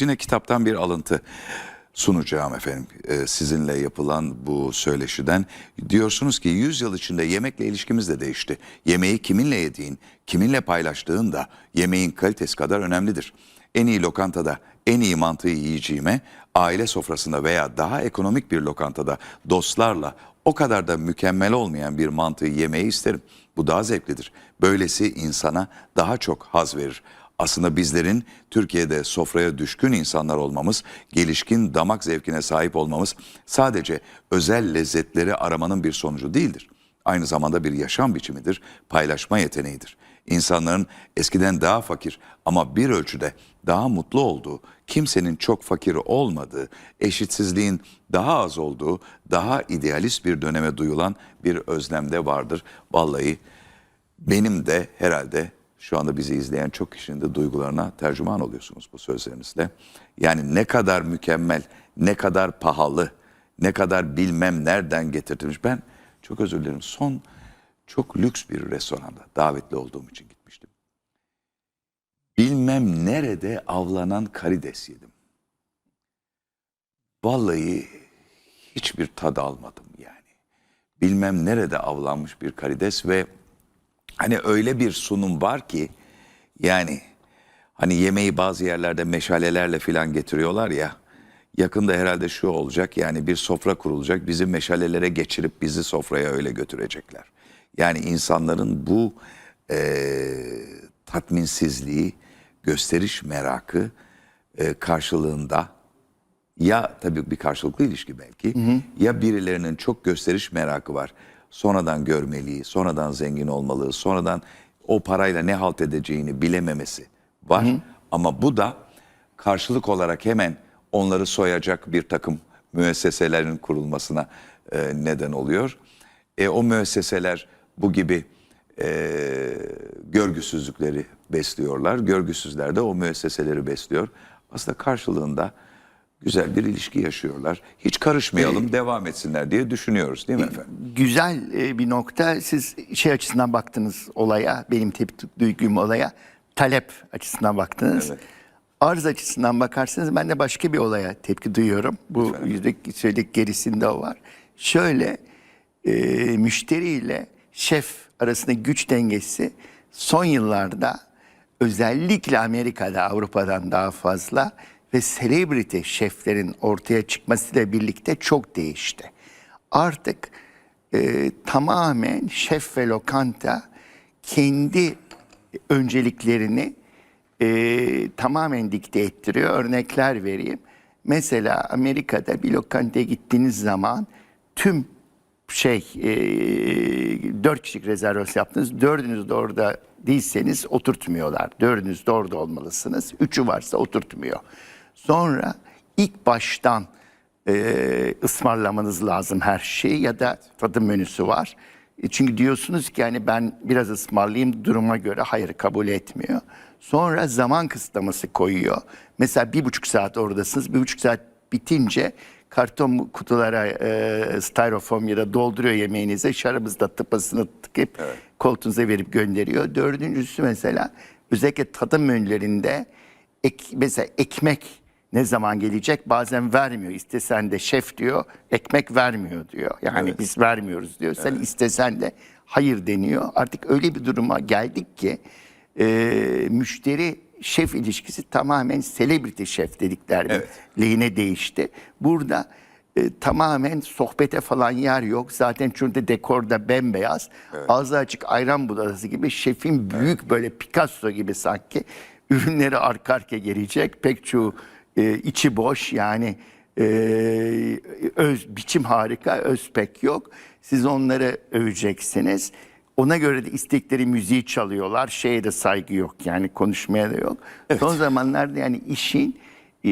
Yine kitaptan bir alıntı sunacağım efendim Ee, sizinle yapılan bu söyleşiden. Diyorsunuz ki 100 yıl içinde yemekle ilişkimiz de değişti. Yemeği kiminle yediğin, kiminle paylaştığın da yemeğin kalitesi kadar önemlidir. En iyi lokantada en iyi mantıyı yiyeceğime aile sofrasında veya daha ekonomik bir lokantada dostlarla o kadar da mükemmel olmayan bir mantıyı yemeyi isterim. Bu daha zevklidir. Böylesi insana daha çok haz verir. Aslında bizlerin Türkiye'de sofraya düşkün insanlar olmamız, gelişkin damak zevkine sahip olmamız sadece özel lezzetleri aramanın bir sonucu değildir. Aynı zamanda bir yaşam biçimidir, paylaşma yeteneğidir. İnsanların eskiden daha fakir ama bir ölçüde daha mutlu olduğu, kimsenin çok fakir olmadığı, eşitsizliğin daha az olduğu, daha idealist bir döneme duyulan bir özlemde vardır. Vallahi benim de herhalde şu anda bizi izleyen çok kişinin de duygularına tercüman oluyorsunuz bu sözlerinizle. Yani ne kadar mükemmel, ne kadar pahalı, ne kadar bilmem nereden getirtilmiş. Ben çok özür dilerim son çok lüks bir restoranda davetli olduğum için gitmiştim. Bilmem nerede avlanan karides yedim. Vallahi hiçbir tad almadım yani. Bilmem nerede avlanmış bir karides ve hani öyle bir sunum var ki yani hani yemeği bazı yerlerde meşalelerle filan getiriyorlar ya. Yakında herhalde şu olacak yani bir sofra kurulacak bizi meşalelere geçirip bizi sofraya öyle götürecekler. Yani insanların bu eee, tatminsizliği, gösteriş merakı eee, karşılığında ya tabii bir karşılıklı ilişki belki ya birilerinin çok gösteriş merakı var. Sonradan görmeliği, sonradan zengin olmalı, sonradan o parayla ne halt edeceğini bilememesi var. Ama bu da karşılık olarak hemen onları soyacak bir takım müesseselerin kurulmasına e, neden oluyor. E, o müesseseler bu gibi e, görgüsüzlükleri besliyorlar. Görgüsüzler de o müesseseleri besliyor. Aslında karşılığında güzel bir ilişki yaşıyorlar. Hiç karışmayalım, devam etsinler diye düşünüyoruz değil mi efendim? Güzel e, bir nokta. Siz şey açısından baktınız olaya, benim tepki duygum olaya, talep açısından baktınız. Evet. Arz açısından bakarsanız ben de başka bir olaya tepki duyuyorum. Bu yüzde söyledik gerisinde o var. Şöyle e, müşteriyle şef arasında güç dengesi son yıllarda özellikle Amerika'da Avrupa'dan daha fazla ve celebrity şeflerin ortaya çıkmasıyla birlikte çok değişti. Artık e, tamamen şef ve lokanta kendi önceliklerini e, tamamen dikte ettiriyor. Örnekler vereyim. Mesela Amerika'da bir lokantaya gittiğiniz zaman tüm şey e, dört kişilik rezervasyon yaptınız. Dördünüz de orada değilseniz oturtmuyorlar. Dördünüz de orada olmalısınız. Üçü varsa oturtmuyor. Sonra ilk baştan e, ısmarlamanız lazım her şeyi ya da tadım menüsü var. E, Çünkü diyorsunuz ki yani ben biraz ısmarlayayım duruma göre hayır kabul etmiyor. Sonra zaman kısıtlaması koyuyor. Mesela bir buçuk saat oradasınız. Bir buçuk saat bitince karton kutulara e, styrofoam ya da dolduruyor yemeğinize. Şarabınızda tıpasını tıkıp koltuğunuza verip gönderiyor. Dördüncüsü mesela özellikle tadım menülerinde ek, mesela ekmek ne zaman gelecek bazen vermiyor. İstesen de şef diyor ekmek vermiyor diyor. Yani biz vermiyoruz diyor. Sen istesen de hayır deniyor. Artık öyle bir duruma geldik ki e, müşteri şef ilişkisi tamamen celebrity şef dedikler Evet. lehine değişti. Burada e, tamamen sohbete falan yer yok. Zaten çünkü dekorda bembeyaz. Ağzı açık ayran budası gibi şefin büyük böyle Picasso gibi sanki ürünleri arka arkaya gelecek. Pek çoğu e, içi boş yani e, öz biçim harika, öz pek yok. Siz onları öveceksiniz. Ona göre de istekleri müziği çalıyorlar. Şeye de saygı yok yani konuşmaya da yok. Son zamanlarda yani işin e,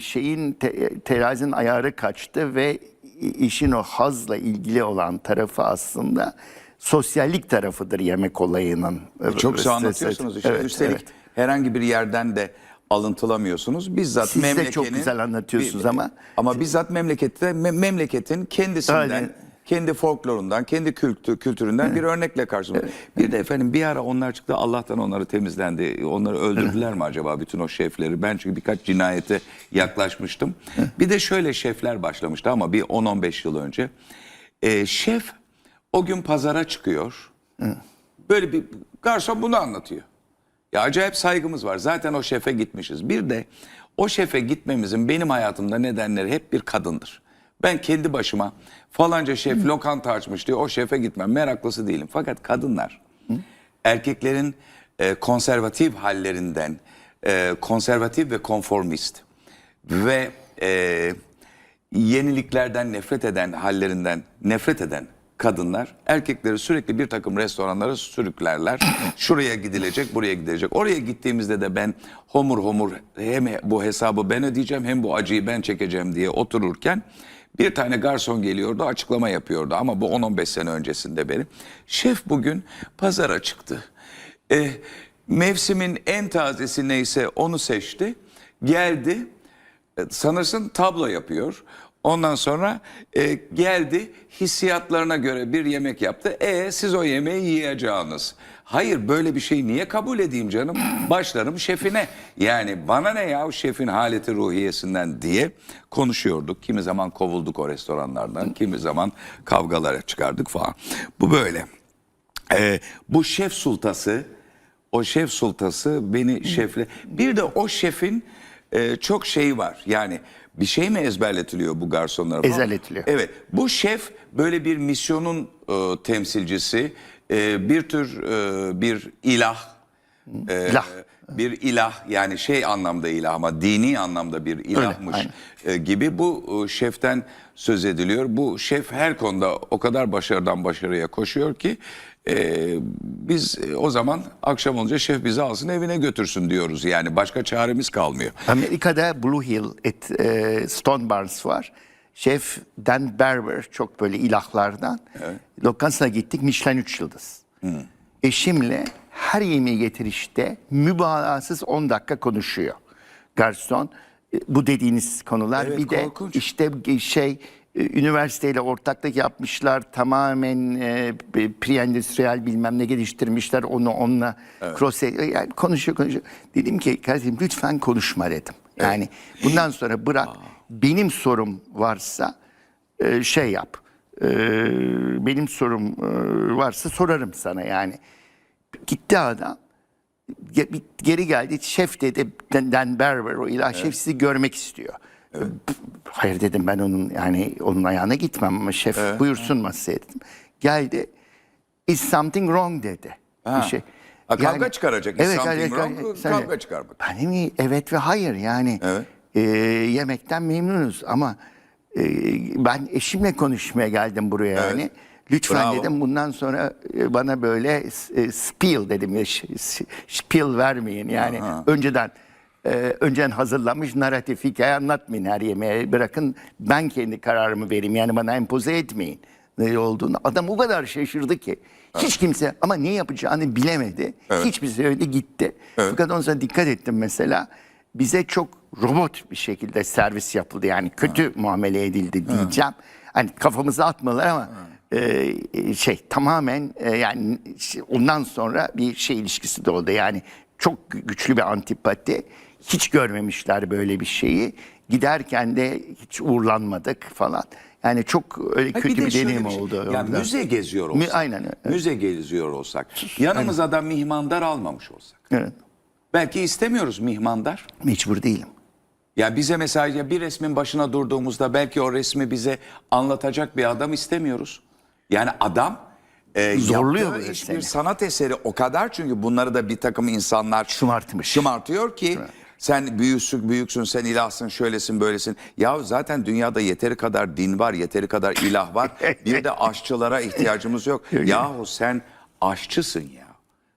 şeyin te, terazinin ayarı kaçtı ve işin o hazla ilgili olan tarafı aslında sosyallik tarafıdır yemek olayının. Çok güzel anlatıyorsunuz işte. Evet, Üstelik evet. herhangi bir yerden de alıntılamıyorsunuz. Bizzat Siz de memlekenin... çok güzel anlatıyorsunuz ama- Ama bizzat memlekette, me- memleketin kendisinden Aynen. kendi folklorundan, kendi kültü, kültüründen bir örnekle karşımıza. Bir de efendim bir ara onlar çıktı Allah'tan onları temizlendi. Onları öldürdüler mi acaba bütün o şefleri? Ben çünkü birkaç cinayete yaklaşmıştım. Bir de şöyle şefler başlamıştı ama bir 10-15 yıl önce. Ee, şef o gün pazara çıkıyor. Böyle bir garson bunu anlatıyor. Ya acayip saygımız var. Zaten o şefe gitmişiz. Bir de o şefe gitmemizin benim hayatımda nedenleri hep bir kadındır. Ben kendi başıma falanca şef lokanta açmış diye o şefe gitmem. Meraklısı değilim. Fakat kadınlar erkeklerin e, konservatif hallerinden, e, konservatif ve konformist ve e, yeniliklerden nefret eden hallerinden nefret eden kadınlar erkekleri sürekli bir takım restoranlara sürüklerler. Şuraya gidilecek, buraya gidilecek. Oraya gittiğimizde de ben homur homur hem bu hesabı ben ödeyeceğim hem bu acıyı ben çekeceğim diye otururken bir tane garson geliyordu açıklama yapıyordu ama bu 10-15 sene öncesinde benim. Şef bugün pazara çıktı. E, mevsimin en tazesi neyse onu seçti. Geldi e, sanırsın tablo yapıyor. Ondan sonra e, geldi hissiyatlarına göre bir yemek yaptı. E siz o yemeği yiyeceğiniz. Hayır böyle bir şeyi niye kabul edeyim canım? Başlarım şefine. Yani bana ne ya o şefin haleti ruhiyesinden diye konuşuyorduk. Kimi zaman kovulduk o restoranlardan, kimi zaman kavgalara çıkardık falan. Bu böyle. E, bu şef sultası, o şef sultası beni şefle... Bir de o şefin e, çok şeyi var. Yani bir şey mi ezberletiliyor bu garsonlara? falan? Ezberletiliyor. Evet. Bu şef böyle bir misyonun e, temsilcisi, e, bir tür e, bir ilah. e, İlah. Bir ilah yani şey anlamda ilah ama dini anlamda bir ilahmış aynen. e, gibi bu e, şeften söz ediliyor. Bu şef her konuda o kadar başarıdan başarıya koşuyor ki e, biz e, o zaman akşam olunca şef bizi alsın evine götürsün diyoruz. Yani başka çaremiz kalmıyor. Amerika'da Blue Hill et, e, Stone Barns var. Şef Dan Barber çok böyle ilahlardan. Lokantasına gittik Michelin 3 yıldız. Eşimle her yemeği getirişte mübalağasız 10 dakika konuşuyor. Garson e, bu dediğiniz konular Evet, bir de korkunç. işte şey üniversiteyle ortaklık yapmışlar tamamen e, pre-endüstriyel bilmem ne geliştirmişler onu onunla cross yani konuşuyor konuşuyor. Dedim ki kardeşim lütfen konuşma dedim. Yani bundan sonra bırak benim sorum varsa e, şey yap. E, benim sorum e, varsa sorarım sana yani. Gitti adam. Ge- Geri geldi. Şef dedi Dan- Berber o ilah şef sizi görmek istiyor. Hayır dedim ben onun yani onun ayağına gitmem ama şef buyursun masaya dedim. Geldi. Is something wrong dedi. Ha. Bir şey. Ha, kavga çıkaracak. Is something wrong, sen- kavga çıkarmak. Ben de mi? Evet ve hayır yani. Evet. e, yemekten memnunuz ama e, ben eşimle konuşmaya geldim buraya Evet. yani. Lütfen Bravo. dedim bundan sonra e, bana böyle e, spiel dedim ya spiel vermeyin yani önceden e, önceden hazırlanmış narratif hikaye anlatmayın her yemeğe bırakın ben kendi kararımı vereyim. Yani bana empoze etmeyin. Ne olduğunu. Adam o kadar şaşırdı ki. Hiç kimse ama ne yapacağını bilemedi. Hiçbir şey öyle gitti. Fakat ondan sonra dikkat ettim mesela. Bize çok robot bir şekilde servis yapıldı. Yani kötü muamele edildi diyeceğim. Hani kafamıza atmalar ama e, şey tamamen e, yani ondan sonra bir şey ilişkisi de oldu. Yani çok gü- güçlü bir antipati. Hiç görmemişler böyle bir şeyi. Giderken de hiç uğurlanmadık falan. Yani çok öyle Ha, kötü de bir şöyle deneyim şey, oldu. Ya orada. müze geziyor olsak. Mü- aynen öyle. Müze geziyor olsak. Yanımıza da mihmandar almamış olsak. Evet. Belki istemiyoruz mihmandar. Mecbur değilim. Ya bize mesela bir resmin başına durduğumuzda belki o resmi bize anlatacak bir adam istemiyoruz. Yani adam e, Zorluyor seni. bir sanat eseri o kadar çünkü bunları da bir takım insanlar Şımartmış. şımartıyor ki sen büyüksün, büyüksün, sen ilahsın, şöylesin, böylesin. Ya zaten dünyada yeteri kadar din var, yeteri kadar ilah var. bir de aşçılara ihtiyacımız yok. Yahu sen aşçısın ya.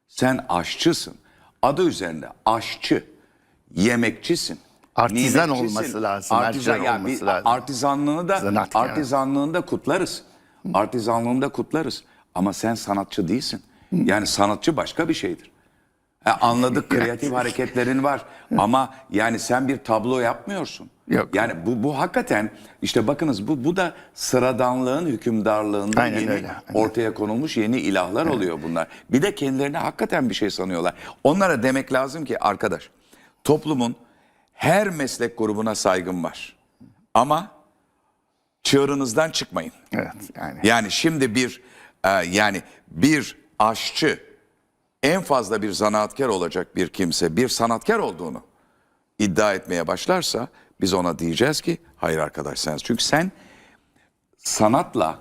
Sen aşçısın. Adı üzerinde aşçı, yemekçisin. Artizan nimetçisin. olması lazım, Artizan, şey ya olması lazım. Artizanlığını da Zanaatkar. artizanlığını da kutlarız. Artizanlığını da kutlarız. Ama sen sanatçı değilsin. Yani sanatçı başka bir şeydir. Anladık kreatif hareketlerin var ama yani sen bir tablo yapmıyorsun. Yok. Yani bu bu hakikaten işte bakınız bu bu da sıradanlığın hükümdarlığında Aynen yeni öyle, aynen. ortaya konulmuş yeni ilahlar oluyor bunlar. Bir de kendilerine hakikaten bir şey sanıyorlar. Onlara demek lazım ki arkadaş toplumun her meslek grubuna saygım var. Ama çığırınızdan çıkmayın. Evet yani. Yani şimdi bir e, yani bir aşçı en fazla bir zanaatkar olacak bir kimse bir sanatkar olduğunu iddia etmeye başlarsa biz ona diyeceğiz ki hayır arkadaş sen çünkü sen sanatla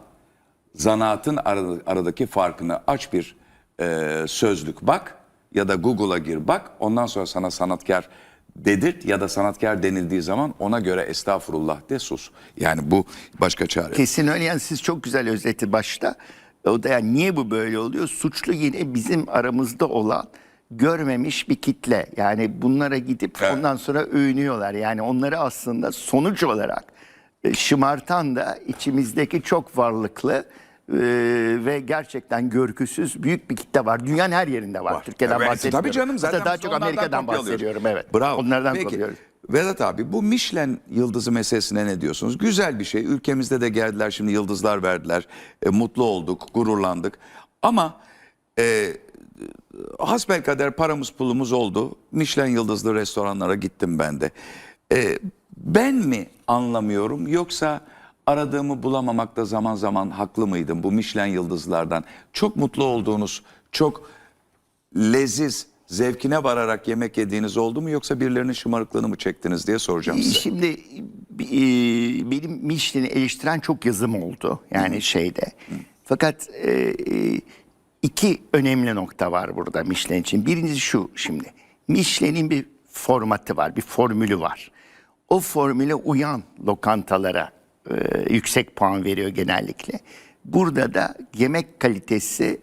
zanaatın arada- aradaki farkını aç bir e, sözlük bak ya da Google'a gir bak ondan sonra sana sanatkar dedirt ya da sanatkar denildiği zaman ona göre estağfurullah de sus. Yani bu başka çare. Kesin öyle yani siz çok güzel özeti başta. O da yani niye bu böyle oluyor? Suçlu yine bizim aramızda olan görmemiş bir kitle. Yani bunlara gidip Evet. ondan sonra övünüyorlar. Yani onları aslında sonuç olarak e, şımartan da içimizdeki çok varlıklı e, ve gerçekten görgüsüz büyük bir kitle var. Dünyanın her yerinde var. Var. Türkiye'den Evet, bahsetmiyorum. Tabii canım zaten Hatta daha çok Amerika'dan bahsediyorum. Evet. Bravo. Onlardan Peki, kopuyoruz. Vedat abi bu Michelin yıldızı meselesine ne diyorsunuz? Güzel bir şey. Ülkemizde de geldiler şimdi yıldızlar verdiler. E, mutlu olduk, gururlandık. Ama e, hasbelkader paramız pulumuz oldu. Michelin yıldızlı restoranlara gittim ben de. E, ben mi anlamıyorum yoksa aradığımı bulamamakta zaman zaman haklı mıydım bu Michelin yıldızlardan? Çok mutlu olduğunuz, çok leziz, zevkine vararak yemek yediğiniz oldu mu yoksa birilerinin şımarıklığını mı çektiniz diye soracağım size. Şimdi e, benim Michelin'i eleştiren çok yazım oldu yani şeyde. Fakat e, e, iki önemli nokta var burada Michelin için. Birincisi şu şimdi. Michelin'in bir formatı var, bir formülü var. O formüle uyan lokantalara e, yüksek puan veriyor genellikle. Burada da yemek kalitesi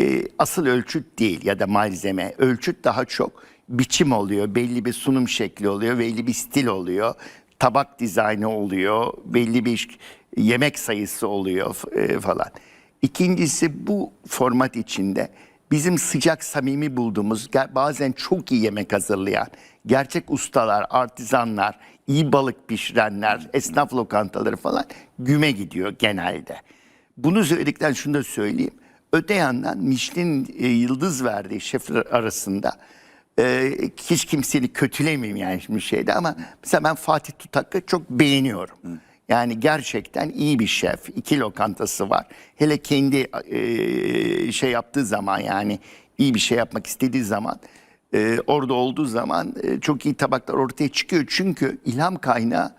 e, asıl ölçüt değil ya da malzeme. Ölçüt daha çok biçim oluyor, belli bir sunum şekli oluyor, belli bir stil oluyor, tabak dizaynı oluyor, belli bir yemek sayısı oluyor e, falan. İkincisi bu format içinde bizim sıcak samimi bulduğumuz bazen çok iyi yemek hazırlayan gerçek ustalar, artizanlar, iyi balık pişirenler, esnaf lokantaları falan güme gidiyor genelde. Bunu söyledikten şunu da söyleyeyim. Öte yandan Michelin e, yıldız verdiği şefler arasında e, hiç kimseni kötülemeyeyim yani şimdi şeyde ama mesela ben Fatih Tutak'ı çok beğeniyorum. Yani gerçekten iyi bir şef. İki lokantası var. Hele kendi e, şey yaptığı zaman yani iyi bir şey yapmak istediği zaman e, orada olduğu zaman e, çok iyi tabaklar ortaya çıkıyor. Çünkü ilham kaynağı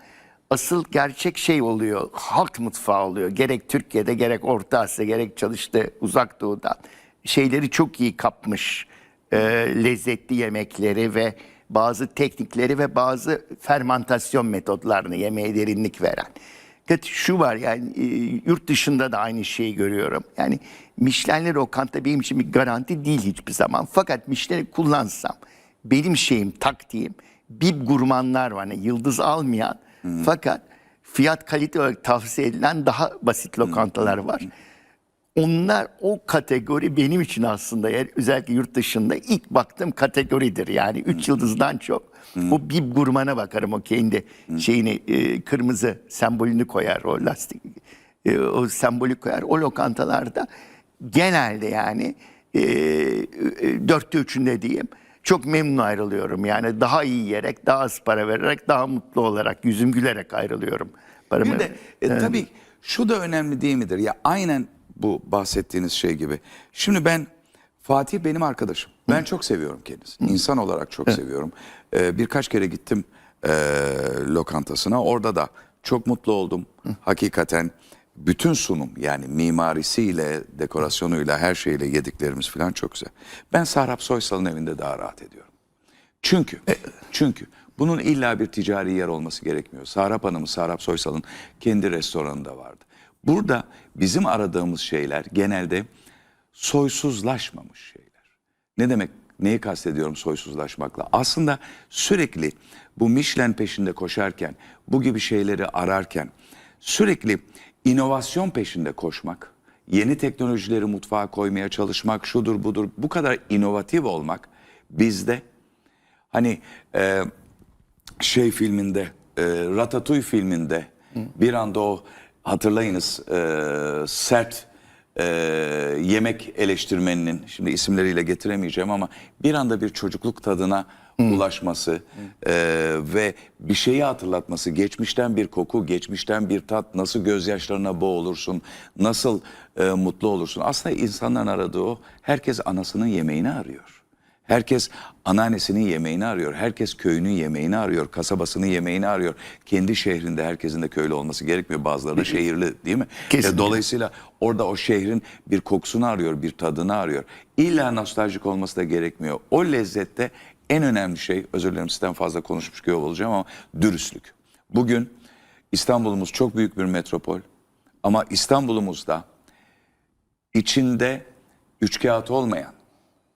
asıl gerçek şey oluyor. Halk mutfağı oluyor. Gerek Türkiye'de gerek Orta Asya gerek çalıştığı uzak doğuda şeyleri çok iyi kapmış. E, lezzetli yemekleri ve bazı teknikleri ve bazı fermentasyon metodlarını yemeğe derinlik veren. Fakat şu var yani e, yurt dışında da aynı şeyi görüyorum. Yani Michelin'li lokanta benim için bir garanti değil hiçbir zaman. Fakat Michelin'i kullansam benim şeyim taktiğim bir gurmanlar var. Yani yıldız almayan fakat fiyat kalite olarak tavsiye edilen daha basit lokantalar var. Onlar o kategori benim için aslında yani özellikle yurt dışında ilk baktığım kategoridir. Yani üç yıldızdan çok o bir gurmana bakarım o kendi şeyini e, kırmızı sembolünü koyar o lastik e, o sembolü koyar. O lokantalarda genelde yani e, e, dörtte üçünde diyeyim çok memnun ayrılıyorum. Yani daha iyi yiyerek, daha az para vererek, daha mutlu olarak, yüzüm gülerek ayrılıyorum. Paramı, Bir de e, tabii şu da önemli değil midir? Ya aynen bu bahsettiğiniz şey gibi. Şimdi ben Fatih benim arkadaşım. Ben çok seviyorum kendisini. İnsan olarak çok seviyorum. Ee, birkaç kere gittim e, lokantasına. Orada da çok mutlu oldum. Hakikaten bütün sunum yani mimarisiyle, dekorasyonuyla, her şeyle yediklerimiz falan çok güzel. Ben Sahrap Soysal'ın evinde daha rahat ediyorum. Çünkü çünkü bunun illa bir ticari yer olması gerekmiyor. Sahrap Hanım'ın, Sahrap Soysal'ın kendi restoranı da vardı. Burada bizim aradığımız şeyler genelde soysuzlaşmamış şeyler. Ne demek? Neyi kastediyorum soysuzlaşmakla? Aslında sürekli bu Michelin peşinde koşarken, bu gibi şeyleri ararken sürekli inovasyon peşinde koşmak, yeni teknolojileri mutfağa koymaya çalışmak, şudur budur, bu kadar inovatif olmak bizde Hani e, şey filminde e, Ratatouille filminde bir anda o hatırlayınız e, sert e, yemek eleştirmeninin şimdi isimleriyle getiremeyeceğim ama bir anda bir çocukluk tadına ulaşması e, ve bir şeyi hatırlatması geçmişten bir koku geçmişten bir tat nasıl gözyaşlarına boğulursun nasıl e, mutlu olursun aslında insanların aradığı o herkes anasının yemeğini arıyor. Herkes anneannesinin yemeğini arıyor. Herkes köyünün yemeğini arıyor. Kasabasının yemeğini arıyor. Kendi şehrinde herkesin de köylü olması gerekmiyor. Bazıları da şehirli değil mi? Kesinlikle. E, Dolayısıyla orada o şehrin bir kokusunu arıyor, bir tadını arıyor. İlla nostaljik olması da gerekmiyor. O lezzette en önemli şey, özür dilerim sizden fazla konuşmuş gibi olacağım ama dürüstlük. Bugün İstanbul'umuz çok büyük bir metropol. Ama İstanbul'umuzda içinde üçkağıt olmayan,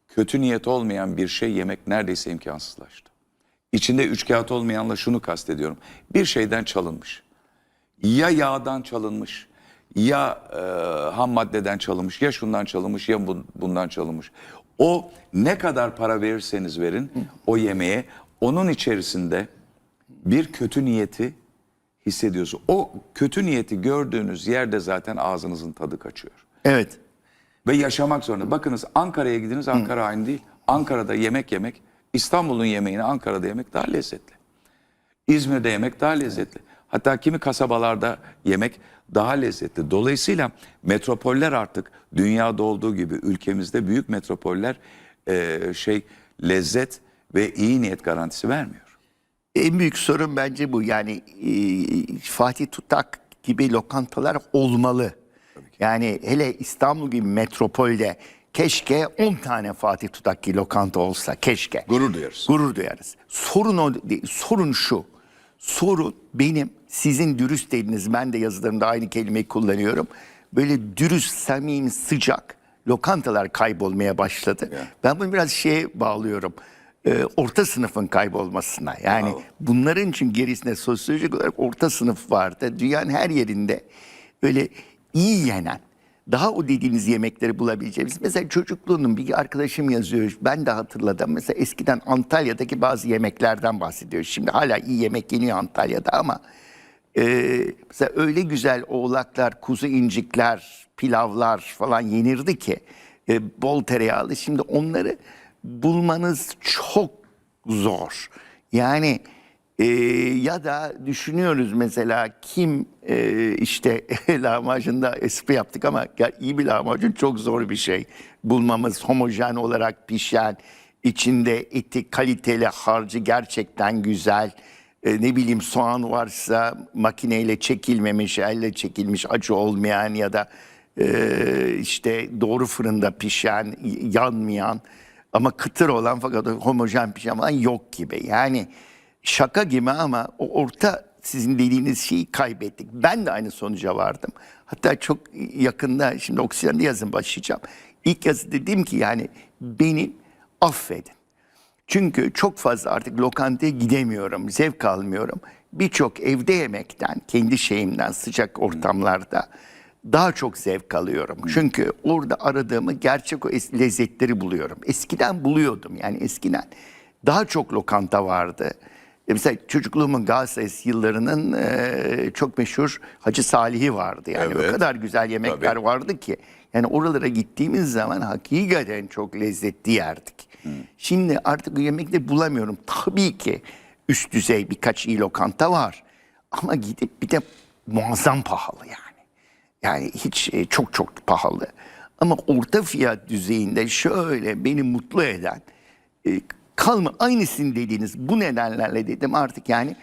kötü niyet olmayan bir şey yemek neredeyse imkansızlaştı. İçinde üçkağıt olmayanla şunu kastediyorum. Bir şeyden çalınmış. Ya yağdan çalınmış, ya e, ham maddeden çalınmış, ya şundan çalınmış, ya bu- bundan çalınmış. O ne kadar para verirseniz verin o yemeğe, onun içerisinde bir kötü niyeti hissediyorsun. O kötü niyeti gördüğünüz yerde zaten ağzınızın tadı kaçıyor Evet. ve yaşamak zorunda. Bakınız Ankara'ya gidiniz Ankara aynı değil. Ankara'da yemek yemek, İstanbul'un yemeğini Ankara'da yemek daha lezzetli. İzmir'de yemek daha lezzetli. Hatta kimi kasabalarda yemek daha lezzetli. Dolayısıyla metropoller artık dünyada olduğu gibi ülkemizde büyük metropoller eee, şey lezzet ve iyi niyet garantisi vermiyor. En büyük sorun bence bu. Yani e, Fatih Tutak gibi lokantalar olmalı. Yani hele İstanbul gibi metropolde keşke 10 tane Fatih Tutak gibi lokanta olsa. Keşke. Gurur duyarız. Gurur duyarız. Sorun o değil. Sorun şu. Sorun benim sizin dürüst dediğiniz ben de yazılarımda aynı kelimeyi kullanıyorum. Böyle dürüst, samimi, sıcak lokantalar kaybolmaya başladı. Ben bunu biraz şeye bağlıyorum. Ee, orta sınıfın kaybolmasına. Yani Bravo. bunların için gerisinde sosyolojik olarak orta sınıf vardı. Dünyanın her yerinde öyle iyi yenen, daha o dediğiniz yemekleri bulabileceğimiz. Mesela çocukluğunun bir arkadaşım yazıyor. Ben de hatırladım. Mesela eskiden Antalya'daki bazı yemeklerden bahsediyor. Şimdi hala iyi yemek yeniyor Antalya'da ama e, mesela öyle güzel oğlaklar, kuzu incikler, pilavlar falan yenirdi ki e, bol tereyağlı. Şimdi onları bulmanız çok zor. Yani e, ya da düşünüyoruz mesela kim e, işte lahmacunda espri yaptık ama ya iyi bir lahmacun çok zor bir şey. Bulmamız homojen olarak pişen, içinde eti kaliteli harcı gerçekten güzel. E, ne bileyim soğan varsa makineyle çekilmemiş, elle çekilmiş acı olmayan ya da e, işte doğru fırında pişen, yanmayan ama kıtır olan fakat homojen pişen falan yok gibi. Yani şaka gibi ama o orta sizin dediğiniz şeyi kaybettik. Ben de aynı sonuca vardım. Hatta çok yakında şimdi oksijende yazın başlayacağım. İlk yazı dedim ki yani beni affedin. Çünkü çok fazla artık lokantaya gidemiyorum, zevk almıyorum. Birçok evde yemekten, kendi şeyimden sıcak ortamlarda daha çok zevk alıyorum. Çünkü orada aradığımı gerçek o lezzetleri buluyorum. Eskiden buluyordum yani eskiden daha çok lokanta vardı. E Mesela çocukluğumun Galatasaray yıllarının e, çok meşhur Hacı Salih'i vardı. Yani Evet. o kadar güzel yemekler Tabii. vardı ki. Yani oralara gittiğimiz zaman hakikaten çok lezzetli yerdik. Şimdi artık o yemekleri bulamıyorum. Tabii ki üst düzey birkaç iyi lokanta var. Ama gidip bir de muazzam pahalı yani. Yani hiç e, çok çok pahalı. Ama orta fiyat düzeyinde şöyle beni mutlu eden e, kalma aynısını dediğiniz bu nedenlerle dedim artık yani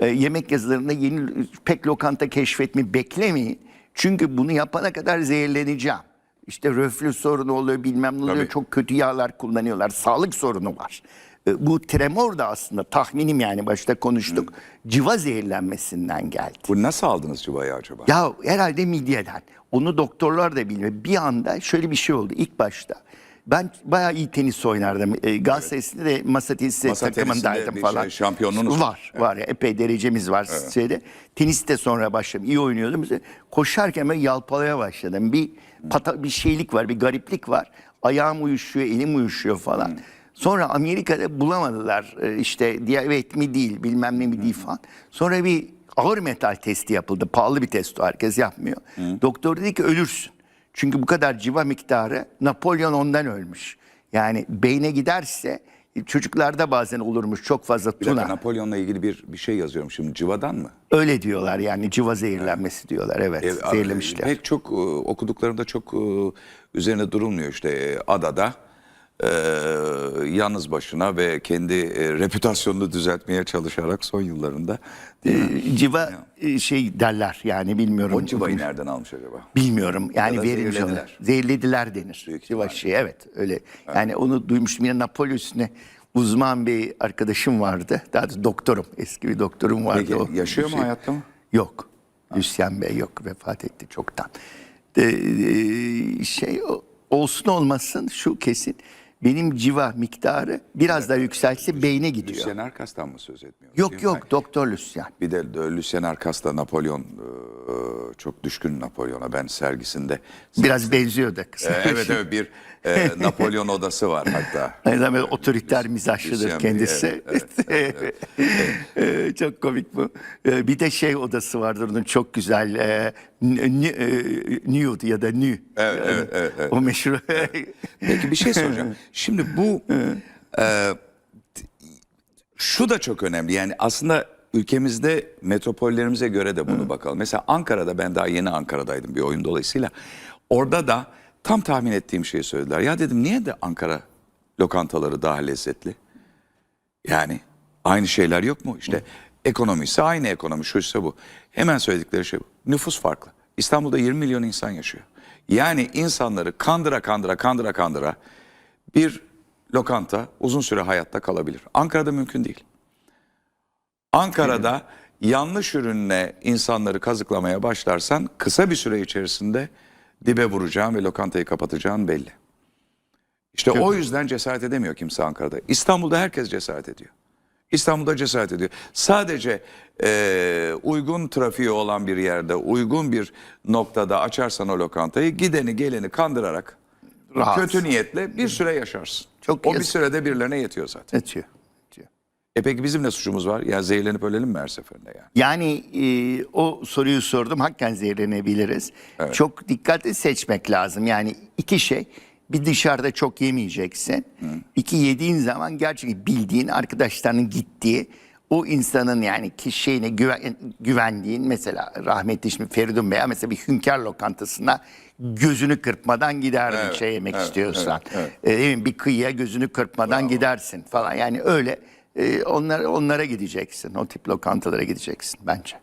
e, yemek yazılarında yeni pek lokanta keşfetmeyi beklemeyin. Çünkü bunu yapana kadar zehirleneceğim. İşte röflü sorunu oluyor bilmem ne oluyor Tabii. çok kötü yağlar kullanıyorlar. Sağlık sorunu var. E, Bu tremor da aslında tahminim yani başta konuştuk. Civa zehirlenmesinden geldi. Bu nasıl aldınız Civa'yı acaba? Ya herhalde midyeden. Onu doktorlar da bilmiyor. Bir anda şöyle bir şey oldu ilk başta. Ben bayağı iyi tenis oynardım. E, Galatasaray'da de masa tenisi Masa takımındaydım tenisinde bir falan. şey, şampiyonluğunuz var. Var ya epey derecemiz var şeyde. Teniste sonra başladım. İyi oynuyordum. Koşarken böyle yalpalaya başladım. Bir pata, bir şeylik var, bir gariplik var. Ayağım uyuşuyor, elim uyuşuyor falan. Sonra Amerika'da bulamadılar e, işte diyabet mi değil bilmem ne mi değil falan. Sonra bir ağır metal testi yapıldı. Pahalı bir test o herkes yapmıyor. Doktor dedi ki ölürsün. Çünkü bu kadar civa miktarı Napolyon ondan ölmüş. Yani beyne giderse çocuklarda bazen olurmuş çok fazla Bir tuna. Napolyon'la ilgili bir bir şey yazıyorum şimdi. Civadan mı? Öyle diyorlar yani civa zehirlenmesi diyorlar evet E, zehirlemişler. Pek çok e, okuduklarında çok e, üzerine durulmuyor işte e, adada e, yalnız başına ve kendi e, reputasyonunu düzeltmeye çalışarak son yıllarında? Ee, civa e, şey derler yani bilmiyorum. o civayı nereden almış acaba? Bilmiyorum yani Ya da verilmiş zehirlediler. denir. Büyük Civa şey evet öyle. Yani onu duymuştum yine Napolyon üstüne uzman bir arkadaşım vardı. Daha doğrusu doktorum eski bir doktorum vardı. Peki o yaşıyor mu şey- hayatta mı? Yok. Hüsyen Bey yok vefat etti çoktan. Ee, e, şey olsun olmasın şu kesin. Benim civa miktarı biraz daha yükselse beyne gidiyor. Lucien Arcas'tan mı söz etmiyoruz? Yok yok Doktor Lucien. Bir de Lucien Arcas da Napolyon e, çok düşkün Napolyon'a ben sergisinde. Biraz benziyor da kısa. E, evet evet bir e, Napolyon odası var hatta. Aynı zamanda otoriter mizahçıdır Lucien Bey, kendisi. Ee, çok komik bu. Ee, Bir de şey odası vardır onun çok güzel. e, e, Nude ya da Nü. Evet, evet, evet, evet. O meşhur. Peki bir şey soracağım. Şimdi bu e, şu da çok önemli. Yani aslında ülkemizde metropollerimize göre de bunu bakalım. Mesela Ankara'da ben daha yeni Ankara'daydım bir oyun dolayısıyla. Orada da tam tahmin ettiğim şeyi söylediler. Ya dedim niye de Ankara lokantaları daha lezzetli? Yani aynı şeyler yok mu? İşte ekonomisi aynı ekonomi şuysa bu. Hemen söyledikleri şey bu. Nüfus farklı. İstanbul'da 20 milyon insan yaşıyor. Yani insanları kandıra kandıra kandıra kandıra bir lokanta uzun süre hayatta kalabilir. Ankara'da mümkün değil. Ankara'da yanlış ürünle insanları kazıklamaya başlarsan kısa bir süre içerisinde dibe vuracağın ve lokantayı kapatacağın belli. İşte o yüzden cesaret edemiyor kimse Ankara'da. İstanbul'da herkes cesaret ediyor. İstanbul'da cesaret ediyor. Sadece eee, uygun trafiği olan bir yerde, uygun bir noktada açarsan o lokantayı gideni geleni kandırarak Rahat. kötü niyetle bir süre yaşarsın. Çok o bir sürede birilerine yetiyor zaten. Yetiyor. E peki bizim ne suçumuz var? Ya zehirlenip ölelim mi her seferinde yani? Yani e, o soruyu sordum. Hakikaten zehirlenebiliriz. Çok dikkatli seçmek lazım. Yani iki şey. Bir dışarıda çok yemeyeceksin. İki yediğin zaman gerçekten bildiğin arkadaşlarının gittiği o insanın yani kişiye güven, güvendiğin mesela rahmetli şimdi Feridun Bey'e mesela bir hünkâr lokantasına gözünü kırpmadan giderdin Evet, şey yemek evet, istiyorsan. evet, E, değil mi? bir kıyıya gözünü kırpmadan gidersin falan. Yani öyle ee, e, onlara, onlara gideceksin. O tip lokantalara gideceksin bence.